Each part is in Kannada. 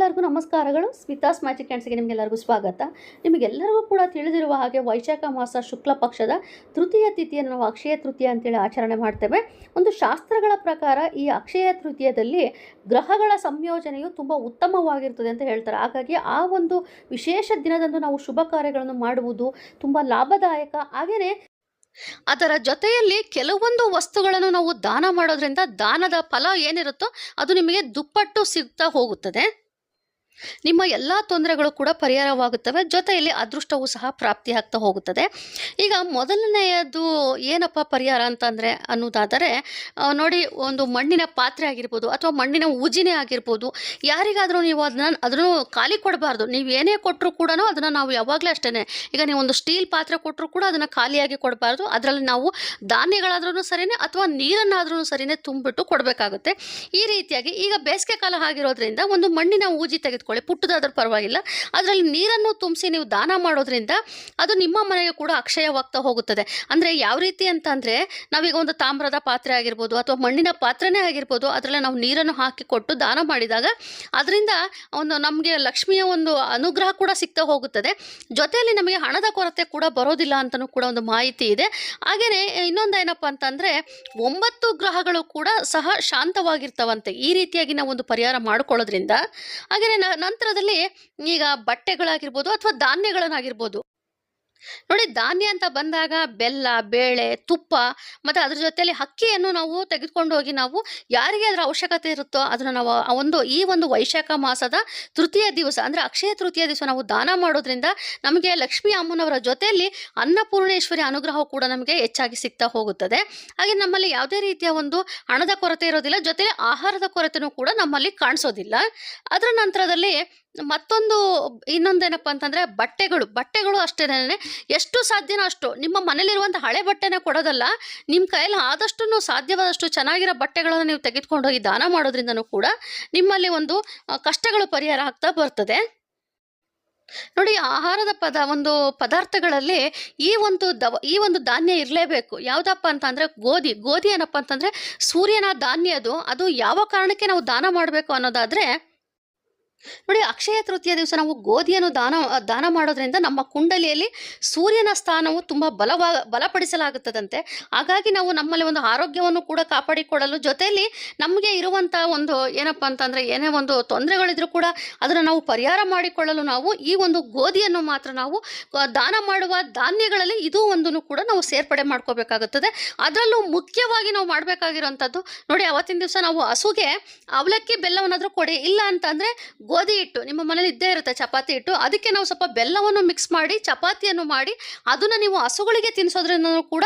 ನಿಮಗೆಲ್ಲರಿಗೂ ನಮಸ್ಕಾರಗಳು. ಸ್ಮಿತಾಸ್ ಮ್ಯಾಜಿಕ್ ಕ್ಯಾಂಡ್ಸ್ಗೆ ನಿಮಗೆಲ್ಲರಿಗೂ ಸ್ವಾಗತ. ನಿಮಗೆಲ್ಲರಿಗೂ ಕೂಡ ತಿಳಿದಿರುವ ಹಾಗೆ ವೈಶಾಖ ಮಾಸ ಶುಕ್ಲ ಪಕ್ಷದ ತೃತೀಯ ತಿಥಿಯನ್ನು ನಾವು ಅಕ್ಷಯ ತೃತೀಯ ಅಂತೇಳಿ ಆಚರಣೆ ಮಾಡ್ತೇವೆ. ಒಂದು ಶಾಸ್ತ್ರಗಳ ಪ್ರಕಾರ ಈ ಅಕ್ಷಯ ತೃತೀಯದಲ್ಲಿ ಗ್ರಹಗಳ ಸಂಯೋಜನೆಯು ತುಂಬ ಉತ್ತಮವಾಗಿರ್ತದೆ ಅಂತ ಹೇಳ್ತಾರೆ. ಹಾಗಾಗಿ ಆ ಒಂದು ವಿಶೇಷ ದಿನದಂದು ನಾವು ಶುಭ ಕಾರ್ಯಗಳನ್ನು ಮಾಡುವುದು ತುಂಬ ಲಾಭದಾಯಕ. ಹಾಗೆಯೇ ಅದರ ಜೊತೆಯಲ್ಲಿ ಕೆಲವೊಂದು ವಸ್ತುಗಳನ್ನು ನಾವು ದಾನ ಮಾಡೋದ್ರಿಂದ ದಾನದ ಫಲ ಏನಿರುತ್ತೋ ಅದು ನಿಮಗೆ ದುಪ್ಪಟ್ಟು ಸಿಗ್ತಾ ಹೋಗುತ್ತದೆ. ನಿಮ್ಮ ಎಲ್ಲ ತೊಂದರೆಗಳು ಕೂಡ ಪರಿಹಾರವಾಗುತ್ತವೆ. ಜೊತೆಯಲ್ಲಿ ಅದೃಷ್ಟವೂ ಸಹ ಪ್ರಾಪ್ತಿ ಆಗ್ತಾ ಹೋಗುತ್ತದೆ. ಈಗ ಮೊದಲನೆಯದು ಏನಪ್ಪ ಪರಿಹಾರ ಅಂತಂದರೆ ಅನ್ನೋದಾದರೆ ನೋಡಿ ಒಂದು ಮಣ್ಣಿನ ಪಾತ್ರೆ ಆಗಿರ್ಬೋದು ಅಥವಾ ಮಣ್ಣಿನ ಉಜಿನೇ ಆಗಿರ್ಬೋದು. ಯಾರಿಗಾದರೂ ನೀವು ಅದನ್ನ, ಅದನ್ನು ಖಾಲಿ ಕೊಡಬಾರ್ದು. ನೀವು ಏನೇ ಕೊಟ್ಟರು ಕೂಡ ಅದನ್ನು ನಾವು ಯಾವಾಗಲೂ ಅಷ್ಟೇ ಈಗ ನೀವು ಒಂದು ಸ್ಟೀಲ್ ಪಾತ್ರೆ ಕೊಟ್ಟರು ಕೂಡ ಅದನ್ನು ಖಾಲಿಯಾಗಿ ಕೊಡಬಾರ್ದು. ಅದರಲ್ಲಿ ನಾವು ಧಾನ್ಯಗಳಾದ್ರೂ ಸರಿಯೇ ಅಥವಾ ನೀರನ್ನಾದ್ರೂ ಸರಿಯೇ ತುಂಬಿಟ್ಟು ಕೊಡಬೇಕಾಗುತ್ತೆ. ಈ ರೀತಿಯಾಗಿ ಈಗ ಬೇಸಿಗೆ ಕಾಲ ಆಗಿರೋದ್ರಿಂದ ಒಂದು ಮಣ್ಣಿನ ಊಜಿ ತೆಗೆದುಕೊಳ್ಳಿ. ಪುಟ್ಟದಾದರೂ ಪರವಾಗಿಲ್ಲ. ಅದರಲ್ಲಿ ನೀರನ್ನು ತುಂಬಿಸಿ ನೀವು ದಾನ ಮಾಡೋದ್ರಿಂದ ಅದು ನಿಮ್ಮ ಮನೆಗೆ ಕೂಡ ಅಕ್ಷಯವಾಗ್ತಾ ಹೋಗುತ್ತದೆ. ಅಂದರೆ ಯಾವ ರೀತಿ ಅಂತ ಅಂದರೆ ನಾವೀಗ ಒಂದು ತಾಮ್ರದ ಪಾತ್ರೆ ಆಗಿರ್ಬೋದು ಅಥವಾ ಮಣ್ಣಿನ ಪಾತ್ರೆನೇ ಆಗಿರ್ಬೋದು ಅದರಲ್ಲಿ ನಾವು ನೀರನ್ನು ಹಾಕಿ ಕೊಟ್ಟು ದಾನ ಮಾಡಿದಾಗ ಅದರಿಂದ ಒಂದು ನಮಗೆ ಲಕ್ಷ್ಮಿಯ ಒಂದು ಅನುಗ್ರಹ ಕೂಡ ಸಿಗ್ತಾ ಹೋಗುತ್ತದೆ. ಜೊತೆಯಲ್ಲಿ ನಮಗೆ ಹಣದ ಕೊರತೆ ಕೂಡ ಬರೋದಿಲ್ಲ ಅಂತಲೂ ಕೂಡ ಒಂದು ಮಾಹಿತಿ ಇದೆ. ಹಾಗೆಯೇ ಇನ್ನೊಂದು ಏನಪ್ಪ ಅಂತಂದರೆ ಒಂಬತ್ತು ಗ್ರಹಗಳು ಕೂಡ ಸಹ ಶಾಂತವಾಗಿರ್ತವಂತೆ. ಈ ರೀತಿಯಾಗಿ ನಾವು ಒಂದು ಪರಿಹಾರ ಮಾಡ್ಕೊಳ್ಳೋದ್ರಿಂದ. ಹಾಗೆಯೇ ನಂತರದಲ್ಲಿ ಈಗ ಬಟ್ಟೆಗಳಾಗಿರ್ಬೋದು ಅಥವಾ ಧಾನ್ಯಗಳನ್ನಾಗಿರ್ಬೋದು. ನೋಡಿ ಧಾನ್ಯ ಅಂತ ಬಂದಾಗ ಬೆಲ್ಲ, ಬೇಳೆ, ತುಪ್ಪ ಮತ್ತು ಅದ್ರ ಜೊತೆಯಲ್ಲಿ ಅಕ್ಕಿಯನ್ನು ನಾವು ತೆಗೆದುಕೊಂಡು ಹೋಗಿ ನಾವು ಯಾರಿಗೆ ಅದರ ಅವಶ್ಯಕತೆ ಇರುತ್ತೋ ಅದನ್ನು ನಾವು ಆ ಒಂದು ಈ ಒಂದು ವೈಶಾಖ ಮಾಸದ ತೃತೀಯ ದಿವಸ ಅಂದರೆ ಅಕ್ಷಯ ತೃತೀಯ ದಿವಸ ನಾವು ದಾನ ಮಾಡೋದ್ರಿಂದ ನಮಗೆ ಲಕ್ಷ್ಮೀ ಅಮ್ಮನವರ ಜೊತೆಯಲ್ಲಿ ಅನ್ನಪೂರ್ಣೇಶ್ವರಿ ಅನುಗ್ರಹ ಕೂಡ ನಮಗೆ ಹೆಚ್ಚಾಗಿ ಸಿಗ್ತಾ ಹೋಗುತ್ತದೆ. ಹಾಗೆ ನಮ್ಮಲ್ಲಿ ಯಾವುದೇ ರೀತಿಯ ಒಂದು ಹಣದ ಕೊರತೆ ಇರೋದಿಲ್ಲ ಜೊತೆಗೆ ಆಹಾರದ ಕೊರತೆನೂ ಕೂಡ ನಮ್ಮಲ್ಲಿ ಕಾಣಿಸೋದಿಲ್ಲ. ಅದರ ನಂತರದಲ್ಲಿ ಮತ್ತೊಂದು ಇನ್ನೊಂದೇನಪ್ಪ ಅಂತಂದರೆ ಬಟ್ಟೆಗಳು. ಬಟ್ಟೆಗಳು ಅಷ್ಟೇನೆ ಎಷ್ಟು ಸಾಧ್ಯನೋ ಅಷ್ಟು. ನಿಮ್ಮ ಮನೇಲಿರುವಂಥ ಹಳೆ ಬಟ್ಟೆನೇ ಕೊಡೋದಲ್ಲ, ನಿಮ್ಮ ಕೈಯಲ್ಲಿ ಆದಷ್ಟು ಸಾಧ್ಯವಾದಷ್ಟು ಚೆನ್ನಾಗಿರೋ ಬಟ್ಟೆಗಳನ್ನು ನೀವು ತೆಗೆದುಕೊಂಡು ಹೋಗಿ ದಾನ ಮಾಡೋದ್ರಿಂದನೂ ಕೂಡ ನಿಮ್ಮಲ್ಲಿ ಒಂದು ಕಷ್ಟಗಳು ಪರಿಹಾರ ಆಗ್ತಾ ಬರ್ತದೆ. ನೋಡಿ, ಆಹಾರದ ಪದ, ಒಂದು ಪದಾರ್ಥಗಳಲ್ಲಿ ಈ ಒಂದು ದವ, ಈ ಒಂದು ಧಾನ್ಯ ಇರಲೇಬೇಕು. ಯಾವುದಪ್ಪ ಅಂತ ಅಂದರೆ ಗೋಧಿ. ಗೋಧಿ ಏನಪ್ಪ ಅಂತಂದರೆ ಸೂರ್ಯನ ಧಾನ್ಯ ಅದು. ಅದು ಯಾವ ಕಾರಣಕ್ಕೆ ನಾವು ದಾನ ಮಾಡಬೇಕು ಅನ್ನೋದಾದರೆ ನೋಡಿ ಅಕ್ಷಯ ತೃತೀಯ ದಿವಸ ನಾವು ಗೋಧಿಯನ್ನು ದಾನ ದಾನ ಮಾಡೋದ್ರಿಂದ ನಮ್ಮ ಕುಂಡಲಿಯಲ್ಲಿ ಸೂರ್ಯನ ಸ್ಥಾನವು ತುಂಬ ಬಲವಾ, ಬಲಪಡಿಸಲಾಗುತ್ತದಂತೆ. ಹಾಗಾಗಿ ನಾವು ನಮ್ಮಲ್ಲಿ ಒಂದು ಆರೋಗ್ಯವನ್ನು ಕೂಡ ಕಾಪಾಡಿಕೊಳ್ಳಲು ಜೊತೆಯಲ್ಲಿ ನಮಗೆ ಇರುವಂಥ ಒಂದು ಏನಪ್ಪ ಅಂತಂದರೆ ಏನೇ ಒಂದು ತೊಂದರೆಗಳಿದ್ರೂ ಕೂಡ ಅದನ್ನು ನಾವು ಪರಿಹಾರ ಮಾಡಿಕೊಳ್ಳಲು ನಾವು ಈ ಒಂದು ಗೋಧಿಯನ್ನು ಮಾತ್ರ ನಾವು ದಾನ ಮಾಡುವ ಧಾನ್ಯಗಳಲ್ಲಿ ಇದು ಒಂದನ್ನು ಕೂಡ ನಾವು ಸೇರ್ಪಡೆ ಮಾಡ್ಕೋಬೇಕಾಗುತ್ತದೆ. ಅದರಲ್ಲೂ ಮುಖ್ಯವಾಗಿ ನಾವು ಮಾಡಬೇಕಾಗಿರೋಂಥದ್ದು ನೋಡಿ ಅವತ್ತಿನ ದಿವಸ ನಾವು ಹಸುಗೆ ಅವಲಕ್ಕಿ ಬೆಲ್ಲವನ್ನಾದರೂ ಕೊಡಿ. ಇಲ್ಲ ಅಂತಂದರೆ ಗೋಧಿ ಹಿಟ್ಟು, ನಿಮ್ಮ ಮನೇಲಿ ಇದ್ದೇ ಇರುತ್ತೆ ಚಪಾತಿ ಹಿಟ್ಟು, ಅದಕ್ಕೆ ನಾವು ಸ್ವಲ್ಪ ಬೆಲ್ಲವನ್ನು ಮಿಕ್ಸ್ ಮಾಡಿ, ಚಪಾತಿಯನ್ನು ಮಾಡಿ, ಅದನ್ನು ನೀವು ಹಸುಗಳಿಗೆ ತಿನ್ನಿಸೋದ್ರಿಂದ ಕೂಡ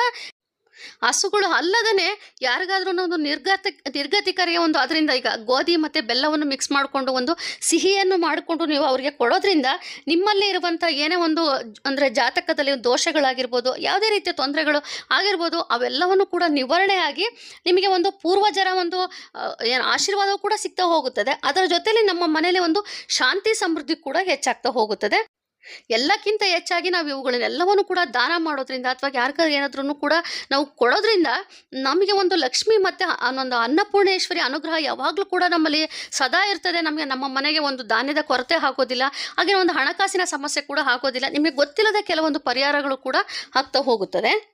ಹಸುಗಳು ಅಲ್ಲದೇ ಯಾರಿಗಾದ್ರೂ ಒಂದು ನಿರ್ಗತ ನಿರ್ಗತಿಕರಿಗೆ ಒಂದು ಅದರಿಂದ ಈಗ ಗೋಧಿ ಮತ್ತು ಬೆಲ್ಲವನ್ನು ಮಿಕ್ಸ್ ಮಾಡಿಕೊಂಡು ಒಂದು ಸಿಹಿಯನ್ನು ಮಾಡಿಕೊಂಡು ನೀವು ಅವರಿಗೆ ಕೊಡೋದ್ರಿಂದ ನಿಮ್ಮಲ್ಲಿ ಇರುವಂಥ ಏನೇ ಒಂದು ಅಂದರೆ ಜಾತಕದಲ್ಲಿ ದೋಷಗಳಾಗಿರ್ಬೋದು, ಯಾವುದೇ ರೀತಿಯ ತೊಂದರೆಗಳು ಆಗಿರ್ಬೋದು, ಅವೆಲ್ಲವನ್ನು ಕೂಡ ನಿವಾರಣೆಯಾಗಿ ನಿಮಗೆ ಒಂದು ಪೂರ್ವಜರ ಒಂದು ಏನು ಆಶೀರ್ವಾದವು ಕೂಡ ಸಿಗ್ತಾ ಹೋಗುತ್ತದೆ. ಅದರ ಜೊತೆಯಲ್ಲಿ ನಮ್ಮ ಮನೆಯಲ್ಲಿ ಒಂದು ಶಾಂತಿ ಸಮೃದ್ಧಿ ಕೂಡ ಹೆಚ್ಚಾಗ್ತಾ ಹೋಗುತ್ತದೆ. ಎಲ್ಲಕ್ಕಿಂತ ಹೆಚ್ಚಾಗಿ ನಾವು ಇವುಗಳನ್ನೆಲ್ಲವನ್ನು ಕೂಡ ದಾನ ಮಾಡೋದ್ರಿಂದ ಅಥವಾ ಯಾರಿಗಾರು ಏನಾದ್ರೂ ಕೂಡ ನಾವು ಕೊಡೋದ್ರಿಂದ ನಮಗೆ ಒಂದು ಲಕ್ಷ್ಮಿ ಮತ್ತು ಒಂದು ಅನ್ನಪೂರ್ಣೇಶ್ವರಿ ಅನುಗ್ರಹ ಯಾವಾಗಲೂ ಕೂಡ ನಮ್ಮಲ್ಲಿ ಸದಾ ಇರ್ತದೆ. ನಮಗೆ ನಮ್ಮ ಮನೆಗೆ ಒಂದು ಧಾನ್ಯದ ಕೊರತೆ ಹಾಕೋದಿಲ್ಲ ಹಾಗೆ ಒಂದು ಹಣಕಾಸಿನ ಸಮಸ್ಯೆ ಕೂಡ ಹಾಕೋದಿಲ್ಲ ನಿಮಗೆ ಗೊತ್ತಿಲ್ಲದ ಕೆಲವೊಂದು ಪರಿಹಾರಗಳು ಕೂಡ ಆಗ್ತಾ ಹೋಗುತ್ತದೆ.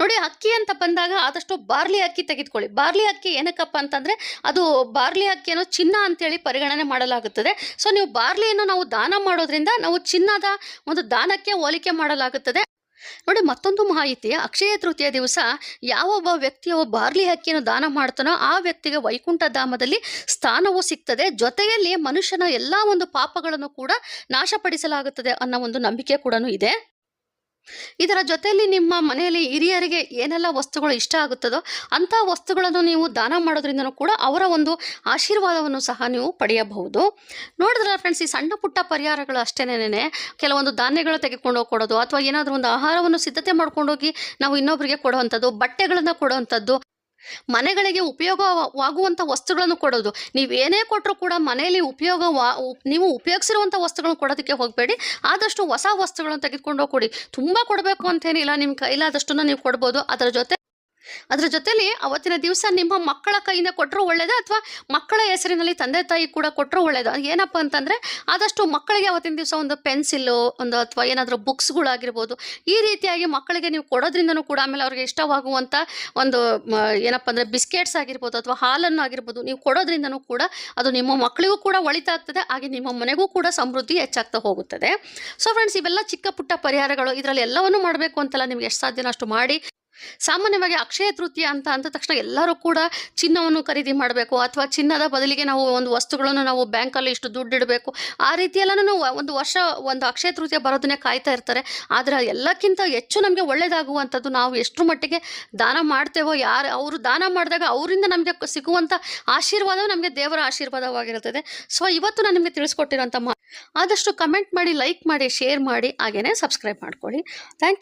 ನೋಡಿ ಅಕ್ಕಿ ಅಂತ ಬಂದಾಗ ಆದಷ್ಟು ಬಾರ್ಲಿ ಅಕ್ಕಿ ತೆಗೆದುಕೊಳ್ಳಿ. ಬಾರ್ಲಿ ಅಕ್ಕಿ ಏನಕ್ಕಪ್ಪ ಅಂತಂದರೆ ಅದು ಬಾರ್ಲಿ ಅಕ್ಕಿಯನ್ನು ಚಿನ್ನ ಅಂತೇಳಿ ಪರಿಗಣನೆ ಮಾಡಲಾಗುತ್ತದೆ. ಸೊ ನೀವು ಬಾರ್ಲಿಯನ್ನು ನಾವು ದಾನ ಮಾಡೋದ್ರಿಂದ ನಾವು ಚಿನ್ನದ ಒಂದು ದಾನಕ್ಕೆ ಹೋಲಿಕೆ ಮಾಡಲಾಗುತ್ತದೆ. ನೋಡಿ ಮತ್ತೊಂದು ಮಾಹಿತಿ, ಅಕ್ಷಯ ತೃತೀಯ ದಿವಸ ಯಾವೊಬ್ಬ ವ್ಯಕ್ತಿಯು ಬಾರ್ಲಿ ಅಕ್ಕಿಯನ್ನು ದಾನ ಮಾಡ್ತಾನೋ ಆ ವ್ಯಕ್ತಿಗೆ ವೈಕುಂಠ ಧಾಮದಲ್ಲಿ ಸ್ಥಾನವೂ ಸಿಗ್ತದೆ. ಜೊತೆಯಲ್ಲಿ ಮನುಷ್ಯನ ಎಲ್ಲ ಒಂದು ಪಾಪಗಳನ್ನು ಕೂಡ ನಾಶಪಡಿಸಲಾಗುತ್ತದೆ ಅನ್ನೋ ಒಂದು ನಂಬಿಕೆ ಕೂಡ ಇದೆ. ಇದರ ಜೊತೆಯಲ್ಲಿ ನಿಮ್ಮ ಮನೆಯಲ್ಲಿ ಹಿರಿಯರಿಗೆ ಏನೆಲ್ಲ ವಸ್ತುಗಳು ಇಷ್ಟ ಆಗುತ್ತದೋ ಅಂಥ ವಸ್ತುಗಳನ್ನು ನೀವು ದಾನ ಮಾಡೋದ್ರಿಂದನೂ ಕೂಡ ಅವರ ಒಂದು ಆಶೀರ್ವಾದವನ್ನು ಸಹ ನೀವು ಪಡೆಯಬಹುದು. ನೋಡಿದ್ರೆ ಫ್ರೆಂಡ್ಸ್ ಈ ಸಣ್ಣ ಪುಟ್ಟ ಪರಿಹಾರಗಳು ಅಷ್ಟೇನೆ ಕೆಲವೊಂದು ಧಾನ್ಯಗಳು ತೆಗೆದುಕೊಂಡು ಕೊಡೋದು ಅಥವಾ ಏನಾದರೂ ಒಂದು ಆಹಾರವನ್ನು ಸಿದ್ಧತೆ ಮಾಡ್ಕೊಂಡೋಗಿ ನಾವು ಇನ್ನೊಬ್ಬರಿಗೆ ಕೊಡುವಂಥದ್ದು, ಬಟ್ಟೆಗಳನ್ನು ಕೊಡುವಂಥದ್ದು. ಮನೆಗಳಿಗೆ ಉಪಯೋಗವಾಗುವಂಥ ವಸ್ತುಗಳನ್ನು ಕೊಡೋದು. ನೀವು ಏನೇ ಕೊಟ್ಟರು ಕೂಡ ಮನೆಯಲ್ಲಿ ಉಪಯೋಗ ನೀವು ಉಪಯೋಗಿಸಿರುವಂಥ ವಸ್ತುಗಳನ್ನು ಕೊಡೋದಕ್ಕೆ ಹೋಗಬೇಡಿ. ಆದಷ್ಟು ಹೊಸ ವಸ್ತುಗಳನ್ನು ತೆಗೆದುಕೊಂಡು ಕೊಡಿ ತುಂಬ ಕೊಡಬೇಕು ಅಂತೇನಿಲ್ಲ. ನಿಮ್ಮ ಕೈಲಾದಷ್ಟನ್ನು ನೀವು ಕೊಡ್ಬೋದು. ಅದರ ಜೊತೆ ಅದ್ರ ಜೊತೆಲಿ ಅವತ್ತಿನ ದಿವಸ ನಿಮ್ಮ ಮಕ್ಕಳ ಕೈಯಿಂದ ಕೊಟ್ಟರು ಒಳ್ಳೇದು ಅಥವಾ ಮಕ್ಕಳ ಹೆಸರಿನಲ್ಲಿ ತಂದೆ ತಾಯಿ ಕೂಡ ಕೊಟ್ಟರು ಒಳ್ಳೇದು? ಏನಪ್ಪ ಅಂತಂದರೆ ಆದಷ್ಟು ಮಕ್ಕಳಿಗೆ ಅವತ್ತಿನ ದಿವಸ ಒಂದು ಪೆನ್ಸಿಲ್ಲು ಒಂದು ಅಥವಾ ಏನಾದರೂ ಬುಕ್ಸ್ಗಳಾಗಿರ್ಬೋದು, ಈ ರೀತಿಯಾಗಿ ಮಕ್ಕಳಿಗೆ ನೀವು ಕೊಡೋದ್ರಿಂದನೂ ಕೂಡ ಆಮೇಲೆ ಅವ್ರಿಗೆ ಇಷ್ಟವಾಗುವಂಥ ಒಂದು ಏನಪ್ಪ ಅಂದರೆ ಬಿಸ್ಕೆಟ್ಸ್ ಆಗಿರ್ಬೋದು ಅಥವಾ ಹಾಲನ್ನು ಆಗಿರ್ಬೋದು, ನೀವು ಕೊಡೋದ್ರಿಂದನೂ ಕೂಡ ಅದು ನಿಮ್ಮ ಮಕ್ಕಳಿಗೂ ಕೂಡ ಒಳಿತಾಗ್ತದೆ ಹಾಗೆ ನಿಮ್ಮ ಮನೆಗೂ ಕೂಡ ಸಮೃದ್ಧಿ ಹೆಚ್ಚಾಗ್ತಾ ಹೋಗುತ್ತದೆ. ಸೊ ಫ್ರೆಂಡ್ಸ್ ಇವೆಲ್ಲ ಚಿಕ್ಕ ಪುಟ್ಟ ಪರಿಹಾರಗಳು, ಇದರಲ್ಲಿ ಎಲ್ಲವನ್ನೂ ಮಾಡಬೇಕು ಅಂತೆಲ್ಲ ನಿಮ್ಗೆ ಎಷ್ಟು ಸಾಧ್ಯನೋ ಅಷ್ಟು ಮಾಡಿ. ಸಾಮಾನ್ಯವಾಗಿ ಅಕ್ಷಯ ತೃತೀಯ ಅಂತ ಅಂದ ತಕ್ಷಣ ಎಲ್ಲರೂ ಕೂಡ ಚಿನ್ನವನ್ನು ಖರೀದಿ ಮಾಡಬೇಕು ಅಥವಾ ಚಿನ್ನದ ಬದಲಿಗೆ ನಾವು ಒಂದು ವಸ್ತುಗಳನ್ನು ನಾವು ಬ್ಯಾಂಕಲ್ಲಿ ಇಷ್ಟು ದುಡ್ಡು ಇಡಬೇಕು. ಆ ರೀತಿ ನಾವು ಒಂದು ವರ್ಷ ಒಂದು ಅಕ್ಷಯ ತೃತೀಯ ಬರೋದನ್ನೇ ಕಾಯ್ತಾ ಇರ್ತಾರೆ. ಆದರೆ ಎಲ್ಲಕ್ಕಿಂತ ಹೆಚ್ಚು ನಮಗೆ ಒಳ್ಳೆಯದಾಗುವಂಥದ್ದು ನಾವು ಎಷ್ಟು ಮಟ್ಟಿಗೆ ದಾನ ಮಾಡ್ತೇವೋ ಯಾರು ಅವರು ದಾನ ಮಾಡಿದಾಗ ಅವರಿಂದ ನಮಗೆ ಸಿಗುವಂಥ ಆಶೀರ್ವಾದವು ನಮಗೆ ದೇವರ ಆಶೀರ್ವಾದವಾಗಿರುತ್ತದೆ. ಸೊ, ಇವತ್ತು ನಾನು ನಿಮಗೆ ತಿಳಿಸ್ಕೊಟ್ಟಿರೋಂಥ ಮಾ ಆದಷ್ಟು ಕಮೆಂಟ್ ಮಾಡಿ, ಲೈಕ್ ಮಾಡಿ, ಶೇರ್ ಮಾಡಿ ಹಾಗೆಯೇ ಸಬ್ಸ್ಕ್ರೈಬ್ ಮಾಡ್ಕೊಳ್ಳಿ. ಥ್ಯಾಂಕ್